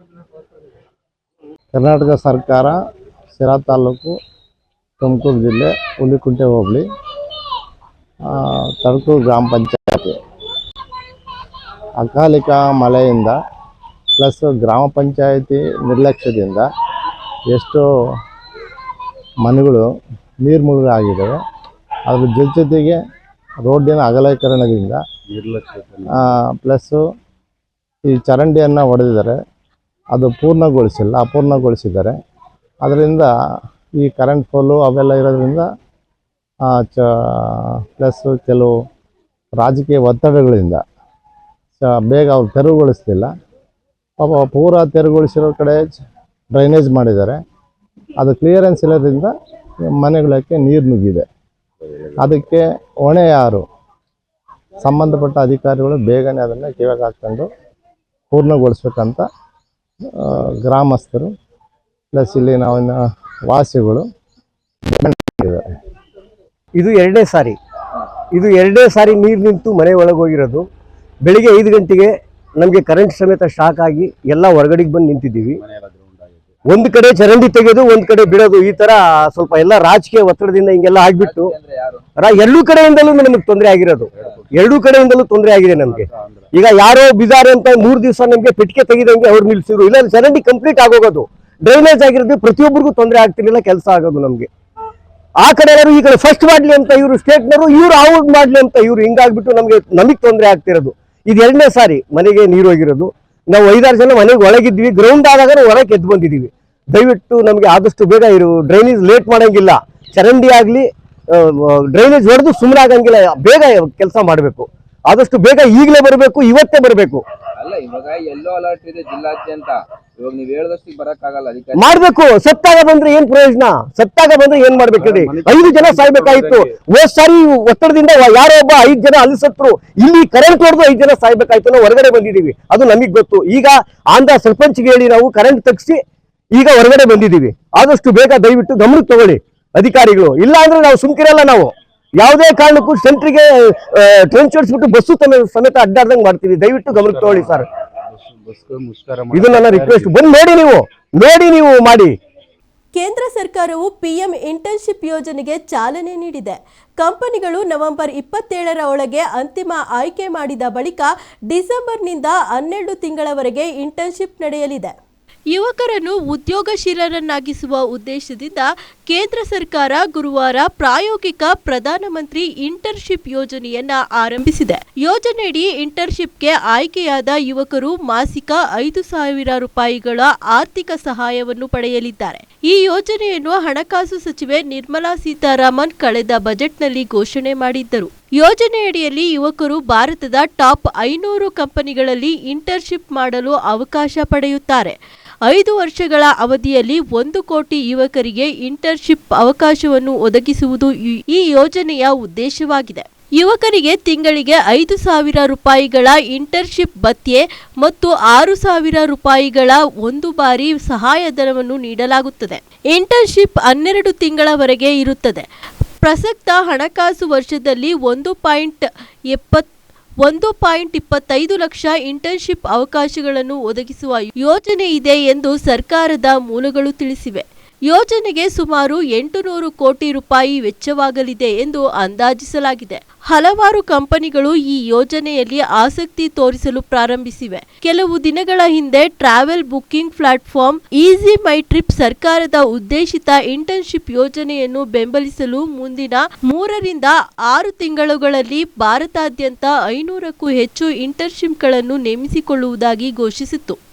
ನುಗ್ಕೊಂಡು ಬರ್ತಾಳೆ ಕರ್ನಾಟಕ ಸರ್ಕಾರ ಸಿರಾ ತಾಲೂಕು ತುಮಕೂರು ಜಿಲ್ಲೆ ಹುಲಿಕುಂಟೆ ಹೋಬಳಿ ತಡಕೂರು ಗ್ರಾಮ ಪಂಚಾಯತಿ ಅಕಾಲಿಕ ಮಳೆಯಿಂದ ಪ್ಲಸ್ ಗ್ರಾಮ ಪಂಚಾಯತಿ ನಿರ್ಲಕ್ಷ್ಯದಿಂದ ಎಷ್ಟು ಮನೆಗಳು ನೀರು ಮುಳುಗ ಆಗಿದ್ದಾವೆ ಅದ್ರ ಜೊತೆ ಜೊತೆಗೆ ರೋಡಿನ ಅಗಲೀಕರಣದಿಂದ ಪ್ಲಸ್ಸು ಈ ಚರಂಡಿಯನ್ನು ಹೊಡೆದಿದ್ದಾರೆ ಅದು ಪೂರ್ಣಗೊಳಿಸಿಲ್ಲ ಅಪೂರ್ಣಗೊಳಿಸಿದ್ದಾರೆ. ಅದರಿಂದ ಈ ಕರೆಂಟ್ ಪೋಲು ಅವೆಲ್ಲ ಇರೋದ್ರಿಂದ ಚ ಪ್ಲಸ್ಸು ಕೆಲವು ರಾಜಕೀಯ ಒತ್ತಡಗಳಿಂದ, ಚ, ಬೇಗ ಅವ್ರು ತೆರವುಗೊಳಿಸ್ತಿಲ್ಲ ಪಾಪ ಪೂರ ತೆರವುಗೊಳಿಸಿರೋ ಕಡೆ ಡ್ರೈನೇಜ್ ಮಾಡಿದ್ದಾರೆ. ಅದು ಕ್ಲಿಯರೆನ್ಸ್ ಇರೋದ್ರಿಂದ ಮನೆಗಳಕ್ಕೆ ನೀರು ನುಗ್ಗಿದೆ. ಅದಕ್ಕೆ ಹೊಣೆ ಯಾರು? ಸಂಬಂಧಪಟ್ಟ ಅಧಿಕಾರಿಗಳು ಬೇಗನೆ ಅದನ್ನು ಕಿವಿಗೆ ಹಾಕ್ಕೊಂಡು ಪೂರ್ಣಗೊಳಿಸ್ಬೇಕಂತ ಗ್ರಾಮಸ್ಥರು ಪ್ಲಸ್ ಇಲ್ಲಿ ನಾವು ವಾಸಿಗಳು. ಇದು ಎರಡನೇ ಸಾರಿ. ಇದು ಎರಡನೇ ಸಾರಿ ನೀರು ನಿಂತು ಮನೆ ಒಳಗೆ ಹೋಗಿರೋದು. ಬೆಳಿಗ್ಗೆ ಐದು ಗಂಟೆಗೆ ನಮಗೆ ಕರೆಂಟ್ ಸಮೇತ ಶಾಕ್ ಆಗಿ ಎಲ್ಲ ಹೊರಗಡೆಗೆ ಬಂದು ನಿಂತಿದ್ದೀವಿ. ಒಂದು ಕಡೆ ಚರಂಡಿ ತೆಗೆದು, ಒಂದು ಕಡೆ ಬಿಡೋದು. ಈ ತರ ಸ್ವಲ್ಪ ಎಲ್ಲ ರಾಜಕೀಯ ಒತ್ತಡದಿಂದ ಹಿಂಗೆಲ್ಲ ಆಗ್ಬಿಟ್ಟು ಎರಡೂ ಕಡೆಯಿಂದಲೂ ನಮಗೆ ತೊಂದರೆ ಆಗಿರೋದು. ಎರಡೂ ಕಡೆಯಿಂದಲೂ ತೊಂದರೆ ಆಗಿದೆ ನಮಗೆ. ಈಗ ಯಾರೋ ಬಿದಾರೆ ಅಂತ ಮೂರು ದಿವಸ ನಮಗೆ ಪೆಟ್ಟಿಗೆ ತೆಗೆದಂಗೆ ಅವ್ರು ನಿಲ್ಸಿದ್ರು. ಇಲ್ಲ, ಚರಂಡಿ ಕಂಪ್ಲೀಟ್ ಆಗೋಗೋದು. ಡ್ರೈನೇಜ್ ಆಗಿರೋದು ಪ್ರತಿಯೊಬ್ಬರಿಗೂ ತೊಂದರೆ ಆಗ್ತಿರ್ಲಿಲ್ಲ, ಕೆಲಸ ಆಗೋದು ನಮಗೆ. ಆ ಕಡೆ ಎಲ್ಲರೂ ಈ ಕಡೆ ಫಸ್ಟ್ ಮಾಡ್ಲಿ ಅಂತ ಇವರು ಸ್ಟೇಟ್ನವರು ಇವ್ರು ಔಟ್ ಮಾಡ್ಲಿ ಅಂತ ಇವ್ರು ಹಿಂಗಾಗ್ಬಿಟ್ಟು ನಮಗೆ ನಮಗೆ ತೊಂದರೆ ಆಗ್ತಿರೋದು. ಇದು ಎರಡನೇ ಸಾರಿ ಮನೆಗೆ ನೀರು ಹೋಗಿರೋದು. ನಾವು ಐದಾರು ಜನ ಮನೆಗೆ ಒಳಗಿದ್ವಿ ಗ್ರೌಂಡ್ ಆದಾಗ ಹೊರಗೆ ಎದ್ದು ಬಂದಿದ್ದೀವಿ. ದಯವಿಟ್ಟು ನಮಗೆ ಆದಷ್ಟು ಬೇಗ ಇರು ಡ್ರೈನೇಜ್ ಲೇಟ್ ಮಾಡಂಗಿಲ್ಲ. ಚರಂಡಿ ಆಗಲಿ ಡ್ರೈನೇಜ್ ಹೊಡೆದು ಸುಮ್ಮನೆ ಆಗಂಗಿಲ್ಲ ಬೇಗ ಕೆಲಸ ಮಾಡಬೇಕು. ಆದಷ್ಟು ಬೇಗ ಈಗಲೇ ಬರಬೇಕು, ಇವತ್ತೇ ಬರಬೇಕು. ಅಲ್ಲ ಇವಾಗ ಎಲ್ಲೋ ಅಲರ್ಟ್ ಇದೆ ಜಿಲ್ಲಾದ್ಯಂತ. ಇವಾಗ ನೀವ್ ಹೇಳ್ದಷ್ಟಿಗೆ ಬರಕ್ಕಾಗಲ್ಲ ಅದಕ್ಕೆ ಮಾಡ್ಬೇಕು ಸತ್ತಾಗ ಬಂದ್ರೆ ಏನ್ ಪ್ರಯೋಜನ? ಸತ್ತಾಗ ಬಂದ್ರೆ ಏನ್ ಮಾಡ್ಬೇಕು ಹೇಳಿ? ಐದು ಜನ ಸಾಯ್ಬೇಕಾಯ್ತು. ಹೋದ್ ಸಾರಿ ಒತ್ತಡದಿಂದ ಯಾರೊಬ್ಬ ಯಾರೋ ಒಬ್ಬ ಐದ್ ಜನ ಅಲ್ಲಿ ಸತ್ರು ಇಲ್ಲಿ ಕರೆಂಟ್ ಹೊಡೆದು ಐದ್ ಜನ ಸಾಯ್ಬೇಕಾಯ್ತು ನಾವು ಹೊರಗಡೆ ಬಂದಿದೀವಿ ಅದು ನಮಗ್ ಗೊತ್ತು. ಈಗ ಆಂಧ್ರ ಸರ್ಪಂಚ್ಗೆ ಹೇಳಿ ನಾವು ಕರೆಂಟ್ ತಗ್ಸಿ ಈಗ ಹೊರಗಡೆ ಬಂದಿದೀವಿ ಆದಷ್ಟು ಬೇಗ ದಯವಿಟ್ಟು ಗಮನಕ್ಕೆ ತಗೊಳ್ಳಿ ಅಧಿಕಾರಿಗಳು. ಇಲ್ಲ ಅಂದ್ರೆ ನಾವು ಸುಮ್ಕಿರಲ್ಲ ನಾವು. ಯಾವುದೇ ಕಾರಣಕ್ಕೂ ಸೆಂಟ್ರಿಗೆ ಟ್ರೆಂಚ್ ಹೊಡಿಸ್ಬಿಟ್ಟು ಬಸ್ಸು ತನ್ನ ಸಮೇತ ಅಡ್ಡಾಡ್ದಂಗ್ ಮಾಡ್ತೀವಿ. ದಯವಿಟ್ಟು ಗಮನಕ್ಕೆ ತಗೊಳ್ಳಿ ಸರ್ ಇದು ರಿಕ್ವೆಸ್ಟ್ ಬಂದು ನೋಡಿ ನೀವು ನೋಡಿ ನೀವು ಮಾಡಿ. ಕೇಂದ್ರ ಸರ್ಕಾರವು ಪಿಎಂ ಇಂಟರ್ನ್ಶಿಪ್ ಯೋಜನೆಗೆ ಚಾಲನೆ ನೀಡಿದೆ. ಕಂಪನಿಗಳು ನವೆಂಬರ್ ಇಪ್ಪತ್ತೇಳರ ಒಳಗೆ ಅಂತಿಮ ಆಯ್ಕೆ ಮಾಡಿದ ಬಳಿಕ ಡಿಸೆಂಬರ್ನಿಂದ ಹನ್ನೆರಡು ತಿಂಗಳವರೆಗೆ ಇಂಟರ್ನ್ಶಿಪ್ ನಡೆಯಲಿದೆ. ಯುವಕರನ್ನು ಉದ್ಯೋಗಶೀಲರನ್ನಾಗಿಸುವ ಉದ್ದೇಶದಿಂದ ಕೇಂದ್ರ ಸರ್ಕಾರ ಗುರುವಾರ ಪ್ರಾಯೋಗಿಕ ಪ್ರಧಾನಮಂತ್ರಿ ಇಂಟರ್ನ್ಶಿಪ್ ಯೋಜನೆಯನ್ನ ಆರಂಭಿಸಿದೆ. ಯೋಜನೆಯಡಿ ಇಂಟರ್ನ್ಶಿಪ್ಗೆ ಆಯ್ಕೆಯಾದ ಯುವಕರು ಮಾಸಿಕ ಐದು ಸಾವಿರ ರೂಪಾಯಿಗಳ ಆರ್ಥಿಕ ಸಹಾಯವನ್ನು ಪಡೆಯಲಿದ್ದಾರೆ. ಈ ಯೋಜನೆಯನ್ನು ಹಣಕಾಸು ಸಚಿವೆ ನಿರ್ಮಲಾ ಸೀತಾರಾಮನ್ ಕಳೆದ ಬಜೆಟ್ನಲ್ಲಿ ಘೋಷಣೆ ಮಾಡಿದ್ದರು. ಯೋಜನೆಯಡಿಯಲ್ಲಿ ಯುವಕರು ಭಾರತದ ಟಾಪ್ ಐನೂರು ಕಂಪನಿಗಳಲ್ಲಿ ಇಂಟರ್ನ್ಶಿಪ್ ಮಾಡಲು ಅವಕಾಶ ಪಡೆಯುತ್ತಾರೆ. ಐದು ವರ್ಷಗಳ ಅವಧಿಯಲ್ಲಿ ಒಂದು ಕೋಟಿ ಯುವಕರಿಗೆ ಇಂಟರ್ನ್ಶಿಪ್ ಅವಕಾಶವನ್ನು ಒದಗಿಸುವುದು ಈ- ಯೋಜನೆಯ ಉದ್ದೇಶವಾಗಿದೆ. ಯುವಕರಿಗೆ ತಿಂಗಳಿಗೆ ಐದು ಸಾವಿರ ರೂಪಾಯಿಗಳ ಇಂಟರ್ನ್ಶಿಪ್ ಭತ್ಯೆ ಮತ್ತು ಆರು ಸಾವಿರ ರೂಪಾಯಿಗಳ ಒಂದು ಬಾರಿ ಸಹಾಯಧನವನ್ನು ನೀಡಲಾಗುತ್ತದೆ. ಇಂಟರ್ನ್ಶಿಪ್ ಹನ್ನೆರಡು ತಿಂಗಳವರೆಗೆ ಇರುತ್ತದೆ. ಪ್ರಸಕ್ತ ಹಣಕಾಸು ವರ್ಷದಲ್ಲಿ ಒಂದು ಪಾಯಿಂಟ್ ಎಪ್ಪತ್, ಒಂದು ಪಾಯಿಂಟ್ ಇಪ್ಪತ್ತೈದು ಲಕ್ಷ ಇಂಟರ್ನ್ಶಿಪ್ ಅವಕಾಶಗಳನ್ನು ಒದಗಿಸುವ ಯೋಜನೆ ಇದೆ ಎಂದು ಸರ್ಕಾರದ ಮೂಲಗಳು ತಿಳಿಸಿವೆ. ಯೋಜನೆಗೆ ಸುಮಾರು ಎಂಟುನೂರು ಕೋಟಿ ರೂಪಾಯಿ ವೆಚ್ಚವಾಗಲಿದೆ ಎಂದು ಅಂದಾಜಿಸಲಾಗಿದೆ. ಹಲವಾರು ಕಂಪನಿಗಳು ಈ ಯೋಜನೆಯಲ್ಲಿ ಆಸಕ್ತಿ ತೋರಿಸಲು ಪ್ರಾರಂಭಿಸಿವೆ. ಕೆಲವು ದಿನಗಳ ಹಿಂದೆ travel booking platform Ease My Trip ಸರ್ಕಾರದ ಉದ್ದೇಶಿತ ಇಂಟರ್ನ್ಶಿಪ್ ಯೋಜನೆಯನ್ನು ಬೆಂಬಲಿಸಲು ಮುಂದಿನ ಮೂರರಿಂದ ಆರು ತಿಂಗಳುಗಳಲ್ಲಿ ಭಾರತಾದ್ಯಂತ ಐನೂರಕ್ಕೂ ಹೆಚ್ಚು ಇಂಟರ್ನ್ಶಿಪ್ಗಳನ್ನು ನೇಮಿಸಿಕೊಳ್ಳುವುದಾಗಿ ಘೋಷಿಸಿತ್ತು.